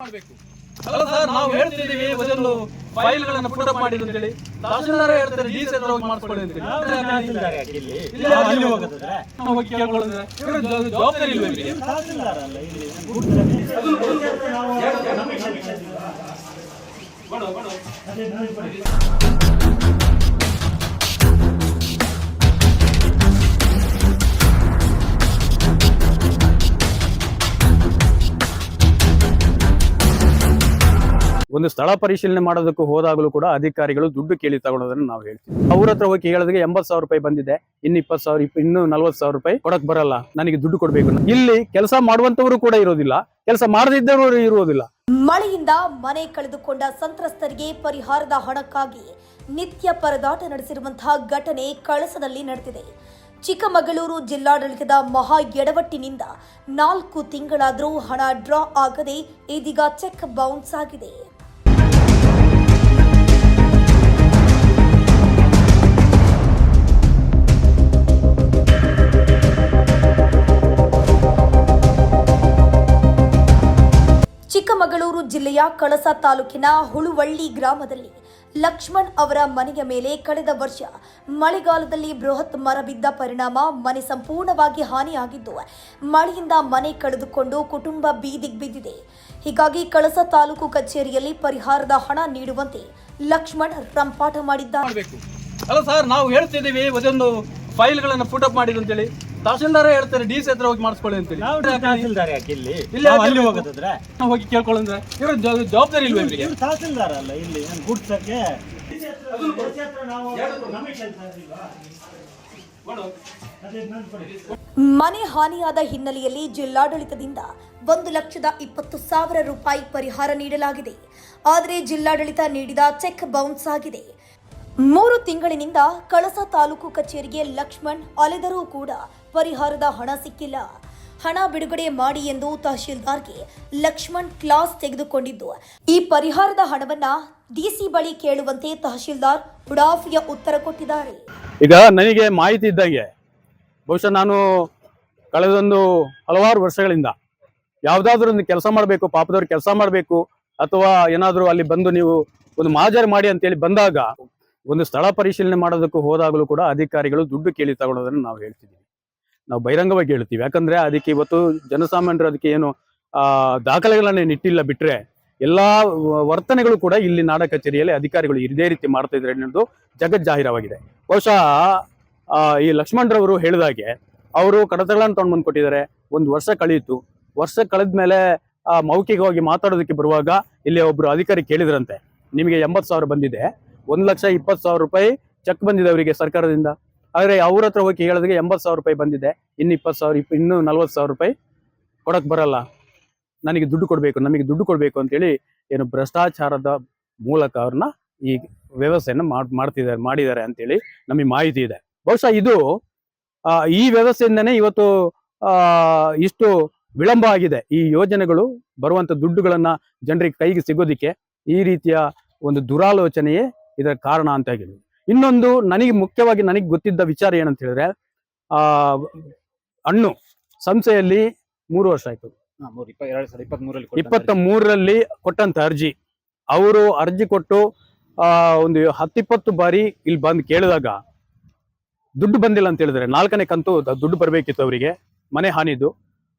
ಮಾಡಬೇಕು. ಅಲ್ಲ ಸರ್ ನಾವು ಹೇಳ್ತಿದೀವಿ ಒಂದೊಂದು ಫೈಲ್ ಗಳನ್ನ ಪುಟ್ ಅಪ್ ಅಂತ ಹೇಳಿ ತಹಸೀಲ್ದಾರ್ ಹೇಳ್ತಾರೆ ಡಿ ಸಿ ಹತ್ರ ಹೋಗಿ ಮಾಡಿಸ್ಕೊಳ್ಳಿ ಜವ- ಜವಾಬ್ದಾರಿ ಇಲ್ವಾ ಇಲ್ಲಿ. ಒಂದು ಸ್ಥಳ ಪರಿಶೀಲನೆ ಮಾಡೋದಕ್ಕೂ ಹೋದಾಗಲೂ ಕೂಡ ಅಧಿಕಾರಿಗಳು ದುಡ್ಡು ಕೇಳಿ ತಗೊಳ್ಳೋದನ್ನ ನಾವು ಹೇಳ್ತೀವಿ. ಅವ್ರ ಹತ್ರ ಹೋಗಿ ಕೇಳೋದಕ್ಕೆ ಎಂಬತ್ ಸಾವಿರ ರೂಪಾಯಿ ಬಂದಿದೆ. ಇನ್ನು ಇಪ್ಪತ್ತು ಸಾವಿರ ಇನ್ನು ನಲ್ವತ್ತು ಸಾವಿರ ರೂಪಾಯಿ ಕೊಡಕ್ ಬರಲ್ಲ. ನನಗೆ ದುಡ್ಡು ಕೊಡಬೇಕು ಇಲ್ಲಿ ಕೆಲಸ ಮಾಡುವಂತವರು ಕೂಡ ಇರೋದಿಲ್ಲ. ಕೆಲಸ ಮಾಡದಿದ್ದವರು ಇರುವುದಿಲ್ಲ ಮಳೆಯಿಂದ ಮನೆ ಕಳೆದುಕೊಂಡ ಸಂತ್ರಸ್ತರಿಗೆ ಪರಿಹಾರದ ಹಣಕ್ಕಾಗಿ ನಿತ್ಯ ಪರದಾಟ ನಡೆಸಿರುವಂತಹ ಘಟನೆ ಕಳಸದಲ್ಲಿ ನಡೆದಿದೆ. ಚಿಕ್ಕಮಗಳೂರು ಜಿಲ್ಲಾಡಳಿತದ ಮಹಾ ಎಡವಟ್ಟಿನಿಂದ ನಾಲ್ಕು ತಿಂಗಳಾದರೂ ಹಣ ಡ್ರಾ ಆಗದೆ ಇದೀಗ ಚೆಕ್ ಬೌನ್ಸ್ ಆಗಿದೆ. ಜಿಲ್ಲೆಯ ಕಳಸ ತಾಲೂಕಿನ ಹುಳುವಳ್ಳಿ ಗ್ರಾಮದಲ್ಲಿ ಲಕ್ಷ್ಮಣ್ ಅವರ ಮನೆಯ ಮೇಲೆ ಕಳೆದ ವರ್ಷ ಮಳೆಗಾಲದಲ್ಲಿ ಬೃಹತ್ ಮರ ಬಿದ್ದ ಪರಿಣಾಮ ಮನೆ ಸಂಪೂರ್ಣವಾಗಿ ಹಾನಿಯಾಗಿದ್ದು, ಮಳೆಯಿಂದ ಮನೆ ಕಳೆದುಕೊಂಡು ಕುಟುಂಬ ಬೀದಿಗೆ ಬಿದ್ದಿದೆ ಹೀಗಾಗಿ ಕಳಸ ತಾಲೂಕು ಕಚೇರಿಯಲ್ಲಿ ಪರಿಹಾರದ ಹಣ ನೀಡುವಂತೆ ಲಕ್ಷ್ಮಣ್ ರಂಪಾಟ ಮಾಡಿದ್ದಾರೆ. ಅಲ್ಲ ಸರ್, ನಾವು ಹೇಳ್ತಿದ್ದೀವಿ, ಒಂದೊಂದು ಫೈಲ್ಗಳನ್ನು ಪುಟ್ ಅಪ್ ಮಾಡಿದ್ರು ಅಂತೇಳಿ. ತಹಸೀಲ್ದಾರ್ ಹೇಳ್ತಾರೆ ಡಿ ಸಿ ಹತ್ರ ಹೋಗಿ ಮಾಡಿಸ್ಕೊಳ್ಳಿ ಅಂತೇಳಿ ನಾವು ತಹಸೀಲ್ದಾರ್ ಯಾಕೆ ಇಲ್ಲಿ? ಇಲ್ಲಿ ನಾವು ಅಲ್ಲಿ? ಹೋಗೋದಾದ್ರೆ? ನಾವು ಹೋಗಿ ಕೇಳ್ಕೊಳ್ಳಂದ್ರೆ ಇವ್ರ ಜವಾಬ್ದಾರಿ ಇಲ್ವಾ ಇವರಿಗೆ? ಇವ್ರು ತಹಸೀಲ್ದಾರ್ ಅಲ್ಲ ಇಲ್ಲಿ ನಾನು ಗುಡ್ಸಕ್ಕೆ. ಮನೆ ಹಾನಿಯಾದ ಹಿನ್ನೆಲೆಯಲ್ಲಿ ಜಿಲ್ಲಾಡಳಿತದಿಂದ ಒಂದು ಲಕ್ಷದ ಇಪ್ಪತ್ತು ಸಾವಿರ ರೂಪಾಯಿ ಪರಿಹಾರ ನೀಡಲಾಗಿದೆ. ಆದರೆ ಜಿಲ್ಲಾಡಳಿತ ನೀಡಿದ ಚೆಕ್ ಬೌನ್ಸ್ ಆಗಿದೆ. ಮೂರು ತಿಂಗಳಿನಿಂದ ಕಳಸ ತಾಲೂಕು ಕಚೇರಿಗೆ ಲಕ್ಷ್ಮಣ್ ಅಲೆದರೂ ಕೂಡ ಪರಿಹಾರದ ಹಣ ಸಿಕ್ಕಿಲ್ಲ. ಹಣ ಬಿಡುಗಡೆ ಮಾಡಿ ಎಂದು ತಹಶೀಲ್ದಾರ್ಗೆ ಲಕ್ಷ್ಮಣ್ ಕ್ಲಾಸ್ ತೆಗೆದುಕೊಂಡಿದ್ದು, ಈ ಪರಿಹಾರದ ಹಣವನ್ನ ಡಿಸಿ ಬಳಿ ಕೇಳುವಂತೆ ತಹಶೀಲ್ದಾರ್ ಉಡಾಫಿಯ ಉತ್ತರ ಕೊಟ್ಟಿದ್ದಾರೆ. ಈಗ ನನಗೆ ಮಾಹಿತಿ ಇದ್ದಾಗೆ, ಬಹುಶಃ ನಾನು ಕಳೆದೊಂದು ಹಲವಾರು ವರ್ಷಗಳಿಂದ ಯಾವುದಾದ್ರೂ ಒಂದು ಕೆಲಸ ಮಾಡಬೇಕು, ಪಾಪದವ್ರ ಕೆಲಸ ಮಾಡಬೇಕು, ಅಥವಾ ಏನಾದರೂ ಅಲ್ಲಿ ಬಂದು ನೀವು ಒಂದು ಮಾಜರಿ ಮಾಡಿ ಅಂತೇಳಿ ಬಂದಾಗ, ಒಂದು ಸ್ಥಳ ಪರಿಶೀಲನೆ ಮಾಡೋದಕ್ಕೂ ಹೋದಾಗಲೂ ಕೂಡ ಅಧಿಕಾರಿಗಳು ದುಡ್ಡು ಕೇಳಿ ತಗೊಳ್ಳೋದನ್ನು ನಾವು ಹೇಳ್ತಿದ್ದೀವಿ. ನಾವು ಬಹಿರಂಗವಾಗಿ ಹೇಳ್ತೀವಿ. ಯಾಕಂದ್ರೆ ಅದಕ್ಕೆ ಇವತ್ತು ಜನಸಾಮಾನ್ಯರು ಅದಕ್ಕೆ ಏನು ಆ ದಾಖಲೆಗಳನ್ನ ಇಟ್ಟಿಲ್ಲ ಬಿಟ್ರೆ ಎಲ್ಲಾ ವರ್ತನೆಗಳು ಕೂಡ ಇಲ್ಲಿ ನಾಡ ಕಚೇರಿಯಲ್ಲಿ ಅಧಿಕಾರಿಗಳು ಇದೇ ರೀತಿ ಮಾಡ್ತಾ ಇದ್ದಾರೆ ಅನ್ನೋದು ಜಗಜ್ಜಾಹಿರವಾಗಿದೆ. ಬಹುಶಃ ಆ, ಈ ಲಕ್ಷ್ಮಣರವರು ಹೇಳಿದಾಗೆ ಅವರು ಕಡತಗಳನ್ನು ತಗೊಂಡು ಬಂದು ಕೊಟ್ಟಿದ್ದಾರೆ. ಒಂದು ವರ್ಷ ಕಳೆಯಿತು. ವರ್ಷ ಕಳೆದ ಮೇಲೆ ಮೌಖಿಕವಾಗಿ ಮಾತಾಡೋದಕ್ಕೆ ಬರುವಾಗ ಇಲ್ಲಿ ಒಬ್ರು ಅಧಿಕಾರಿ ಕೇಳಿದ್ರಂತೆ. ನಿಮಗೆ ಎಂಬತ್ತು ಸಾವಿರ ಬಂದಿದೆ. ಒಂದು ಲಕ್ಷ ಇಪ್ಪತ್ತು ಸಾವಿರ ರೂಪಾಯಿ ಚೆಕ್ ಬಂದಿದೆ ಅವರಿಗೆ ಸರ್ಕಾರದಿಂದ. ಆದರೆ ಅವ್ರ ಹತ್ರ ಹೋಗಿ ಹೇಳಿದ್ರೆ ಎಂಬತ್ತು ಸಾವಿರ ರೂಪಾಯಿ ಬಂದಿದೆ. ಇನ್ನು ಇಪ್ಪತ್ತು ಸಾವಿರ, ಇಪ್ಪ, ಇನ್ನು ನಲ್ವತ್ತು ಸಾವಿರ ರೂಪಾಯಿ ಕೊಡಕ್ ಬರಲ್ಲ. ನನಗೆ ದುಡ್ಡು ಕೊಡಬೇಕು, ನಮಗೆ ದುಡ್ಡು ಕೊಡಬೇಕು ಅಂತೇಳಿ ಏನು ಭ್ರಷ್ಟಾಚಾರದ ಮೂಲಕ ಅವ್ರನ್ನ ಈ ವ್ಯವಸ್ಥೆಯನ್ನು ಮಾಡ್, ಮಾಡ್ತಿದ್ದಾರೆ, ಮಾಡಿದ್ದಾರೆ ಅಂತೇಳಿ ನಮಗೆ ಮಾಹಿತಿ ಇದೆ. ಬಹುಶಃ ಇದು ಈ ವ್ಯವಸ್ಥೆಯಿಂದನೇ ಇವತ್ತು ಇಷ್ಟು ವಿಳಂಬ ಆಗಿದೆ. ಈ ಯೋಜನೆಗಳು ಬರುವಂತ ದುಡ್ಡುಗಳನ್ನ ಜನರಿಗೆ ಕೈಗೆ ಸಿಗೋದಿಕ್ಕೆ ಈ ರೀತಿಯ ಒಂದು ದುರಾಲೋಚನೆಯೇ ಇದರ ಕಾರಣ ಅಂತ ಹೇಳಿ ಇನ್ನೊಂದು ನನಗೆ ಮುಖ್ಯವಾಗಿ ನನಗೆ ಗೊತ್ತಿದ್ದ ವಿಚಾರ ಏನಂತ ಹೇಳಿದ್ರೆ ಆ ಹಣ್ಣು ಸಂಸ್ಥೆಯಲ್ಲಿ ಮೂರು ವರ್ಷ ಆಯ್ತು. ಇಪ್ಪತ್ತ ಮೂರರಲ್ಲಿ ಕೊಟ್ಟಂತ ಅರ್ಜಿ. ಅವರು ಅರ್ಜಿ ಕೊಟ್ಟು ಆ ಒಂದು ಹತ್ತಿಪ್ಪತ್ತು ಬಾರಿ ಇಲ್ಲಿ ಬಂದು ಕೇಳಿದಾಗ ದುಡ್ಡು ಬಂದಿಲ್ಲ ಅಂತ ಹೇಳಿದ್ರೆ ನಾಲ್ಕನೇ ಕಂತು ದುಡ್ಡು ಬರಬೇಕಿತ್ತು ಅವರಿಗೆ ಮನೆ ಹಾನಿದ್ದು.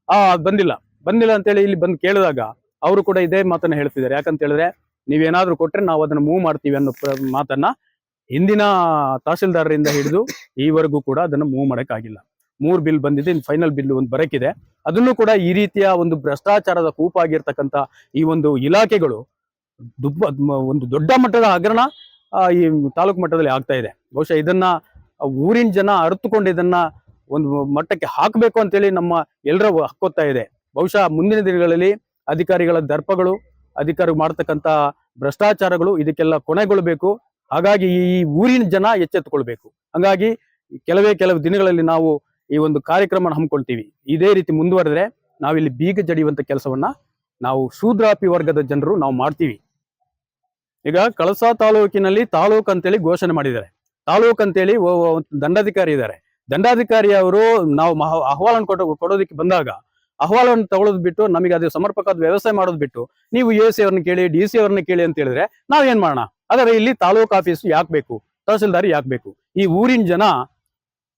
ಆ ಬಂದಿಲ್ಲ. ಬಂದಿಲ್ಲ ಬಂದಿಲ್ಲ ಅಂತೇಳಿ ಇಲ್ಲಿ ಬಂದು ಕೇಳಿದಾಗ ಅವರು ಕೂಡ ಇದೇ ಮಾತನ್ನ ಹೇಳ್ತಿದ್ದಾರೆ. ಯಾಕಂತ ಹೇಳಿದ್ರೆ ನೀವೇನಾದ್ರೂ ಕೊಟ್ರೆ ನಾವು ಅದನ್ನ ಮೂವ್ ಮಾಡ್ತೀವಿ ಅನ್ನೋ ಮಾತನ್ನ ಹಿಂದಿನ ತಹಸೀಲ್ದಾರರಿಂದ ಹಿಡಿದು ಈವರೆಗೂ ಕೂಡ ಅದನ್ನು ಮೂವ್ ಮಾಡೋಕ್ಕಾಗಿಲ್ಲ. ಮೂರು ಬಿಲ್ ಬಂದಿದೆ ಇನ್ನು ಫೈನಲ್ ಬಿಲ್ ಒಂದು ಬರಕಿದೆ. ಅದನ್ನು ಕೂಡ ಈ ರೀತಿಯ ಒಂದು ಭ್ರಷ್ಟಾಚಾರದ ಕೂಪಾಗಿರ್ತಕ್ಕಂಥ ಈ ಒಂದು ಇಲಾಖೆಗಳು ದುಬ್ಬ ಒಂದು ದೊಡ್ಡ ಮಟ್ಟದ ಹಗರಣ ಈ ತಾಲೂಕು ಮಟ್ಟದಲ್ಲಿ ಆಗ್ತಾ ಇದೆ. ಬಹುಶಃ ಇದನ್ನ ಊರಿನ ಜನ ಅರಿತುಕೊಂಡು ಇದನ್ನ ಒಂದು ಮಟ್ಟಕ್ಕೆ ಹಾಕಬೇಕು ಅಂತೇಳಿ ನಮ್ಮ ಎಲ್ಲರ ಹಕ್ಕೊತ್ತಾ ಇದೆ. ಬಹುಶಃ ಮುಂದಿನ ದಿನಗಳಲ್ಲಿ ಅಧಿಕಾರಿಗಳ ದರ್ಪಗಳು ಅಧಿಕಾರಿ ಮಾಡ್ತಕ್ಕಂಥ ಭ್ರಷ್ಟಾಚಾರಗಳು ಇದಕ್ಕೆಲ್ಲ ಕೊನೆಗೊಳ್ಳಬೇಕು ಹಾಗಾಗಿ ಈ ಊರಿನ ಜನ ಎಚ್ಚೆತ್ತುಕೊಳ್ಬೇಕು. ಹಾಗಾಗಿ ಕೆಲವೇ ಕೆಲವು ದಿನಗಳಲ್ಲಿ ನಾವು ಈ ಒಂದು ಕಾರ್ಯಕ್ರಮ ಹಮ್ಮಿಕೊಳ್ತೀವಿ. ಇದೇ ರೀತಿ ಮುಂದುವರೆದ್ರೆ ನಾವಿಲ್ಲಿ ಬೀಗ ಜಡಿಯುವಂತ ಕೆಲಸವನ್ನ ನಾವು ಶೂದ್ರಾಪಿ ವರ್ಗದ ಜನರು ನಾವು ಮಾಡ್ತೀವಿ. ಈಗ ಕಳಸಾ ತಾಲೂಕಿನಲ್ಲಿ ತಾಲೂಕು ಅಂತೇಳಿ ಘೋಷಣೆ ಮಾಡಿದ್ದಾರೆ. ತಾಲೂಕು ಅಂತೇಳಿ ದಂಡಾಧಿಕಾರಿ ಇದ್ದಾರೆ. ದಂಡಾಧಿಕಾರಿ ಅವರು ನಾವು ಅಹವಾಲನ್ನು ಕೊಡೋದಕ್ಕೆ ಬಂದಾಗ ಅಹವಾಲನ್ನು ತಗೊಳ್ಳೋದು ಬಿಟ್ಟು, ನಮಗೆ ಅದು ಸಮರ್ಪಕವಾದ ವ್ಯವಸ್ಥೆ ಮಾಡೋದು ಬಿಟ್ಟು, ನೀವು ಎ ಸಿ ಅವ್ರನ್ನ ಕೇಳಿ, ಡಿ ಸಿ ಅವ್ರನ್ನ ಕೇಳಿ ಅಂತ ಹೇಳಿದ್ರೆ ನಾವೇನ್ ಮಾಡೋಣ? ಆದರೆ ಇಲ್ಲಿ ತಾಲೂಕು ಆಫೀಸ್ ಯಾಕೆ ಬೇಕು? ತಹಸೀಲ್ದಾರ್ ಯಾಕೆ ಬೇಕು? ಈ ಊರಿನ ಜನ,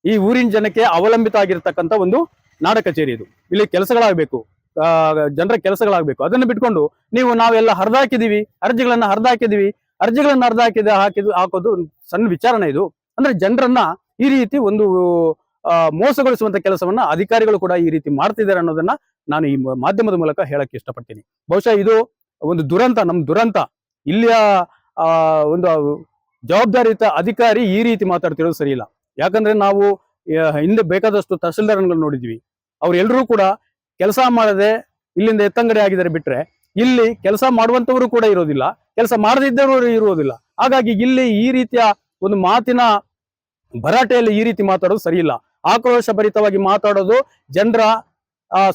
ಈ ಊರಿನ ಜನಕ್ಕೆ ಅವಲಂಬಿತ ಆಗಿರ್ತಕ್ಕಂಥ ಒಂದು ನಾಡ ಕಚೇರಿ ಇದು. ಇಲ್ಲಿ ಕೆಲಸಗಳಾಗಬೇಕು. ಜನರ ಕೆಲಸಗಳಾಗಬೇಕು. ಅದನ್ನು ಬಿಟ್ಕೊಂಡು ನೀವು ನಾವೆಲ್ಲ ಹರಿದಾಕಿದೀವಿ, ಅರ್ಜಿಗಳನ್ನ ಹರಿದಾಕಿದೀವಿ, ಅರ್ಜಿಗಳನ್ನ ಹರಿದಾಕಿದ ಹಾಕಿದ್ ಹಾಕೋದು ಸಣ್ಣ ವಿಚಾರಣೆ ಇದು. ಅಂದ್ರೆ ಜನರನ್ನ ಈ ರೀತಿ ಒಂದು ಮೋಸಗೊಳಿಸುವಂತ ಕೆಲಸವನ್ನ ಅಧಿಕಾರಿಗಳು ಕೂಡ ಈ ರೀತಿ ಮಾಡ್ತಿದ್ದಾರೆ ಅನ್ನೋದನ್ನ ನಾನು ಈ ಮಾಧ್ಯಮದ ಮೂಲಕ ಹೇಳಕ್ ಇಷ್ಟಪಡ್ತೀನಿ. ಬಹುಶಃ ಇದು ಒಂದು ದುರಂತ, ನಮ್ ದುರಂತ. ಇಲ್ಲಿಯ ಒಂದು ಜವಾಬ್ದಾರಿಯುತ ಅಧಿಕಾರಿ ಈ ರೀತಿ ಮಾತಾಡ್ತಿರೋದು ಸರಿಯಿಲ್ಲ. ಯಾಕಂದ್ರೆ ನಾವು ಹಿಂದೆ ಬೇಕಾದಷ್ಟು ತಹಸೀಲ್ದಾರ್ಗಳನ್ನು ನೋಡಿದ್ವಿ. ಅವ್ರೆಲ್ಲರೂ ಕೂಡ ಕೆಲಸ ಮಾಡದೆ ಇಲ್ಲಿಂದ ಎತ್ತಂಗಡಿ ಆಗಿದ್ದಾರೆ ಬಿಟ್ರೆ, ಇಲ್ಲಿ ಕೆಲಸ ಮಾಡುವಂತವರು ಕೂಡ ಇರೋದಿಲ್ಲ. ಕೆಲಸ ಮಾಡದಿದ್ದವರು ಇರುವುದಿಲ್ಲ ಹಾಗಾಗಿ ಇಲ್ಲಿ ಈ ರೀತಿಯ ಒಂದು ಮಾತಿನ ಭರಾಟೆಯಲ್ಲಿ ಈ ರೀತಿ ಮಾತಾಡೋದು ಸರಿಯಿಲ್ಲ. ಆಕ್ರೋಶ ಭರಿತವಾಗಿ ಮಾತಾಡೋದು ಜನರ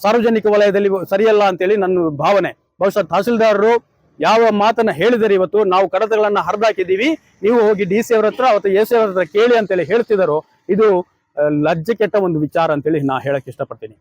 ಸಾರ್ವಜನಿಕ ವಲಯದಲ್ಲಿ ಸರಿಯಲ್ಲ ಅಂತೇಳಿ ನನ್ನ ಭಾವನೆ. ಬಹುಶಃ ತಹಸೀಲ್ದಾರರು ಯಾವ ಮಾತನ್ನ ಹೇಳಿದರೆ ಇವತ್ತು ನಾವು ಕಡತಗಳನ್ನ ಹರಿದಾಕಿದ್ದೀವಿ, ನೀವು ಹೋಗಿ ಡಿ ಸಿ ಅವ್ರ ಹತ್ರ ಅಥವಾ ಎ ಸಿ ಅವ್ರ ಹತ್ರ ಕೇಳಿ ಅಂತೇಳಿ ಹೇಳ್ತಿದ್ದಾರೋ ಇದು ಲಜ್ಜೆ ಕೆಟ್ಟ ಒಂದು ವಿಚಾರ ಅಂತೇಳಿ ನಾ ಹೇಳಕ್ ಇಷ್ಟಪಡ್ತೀನಿ.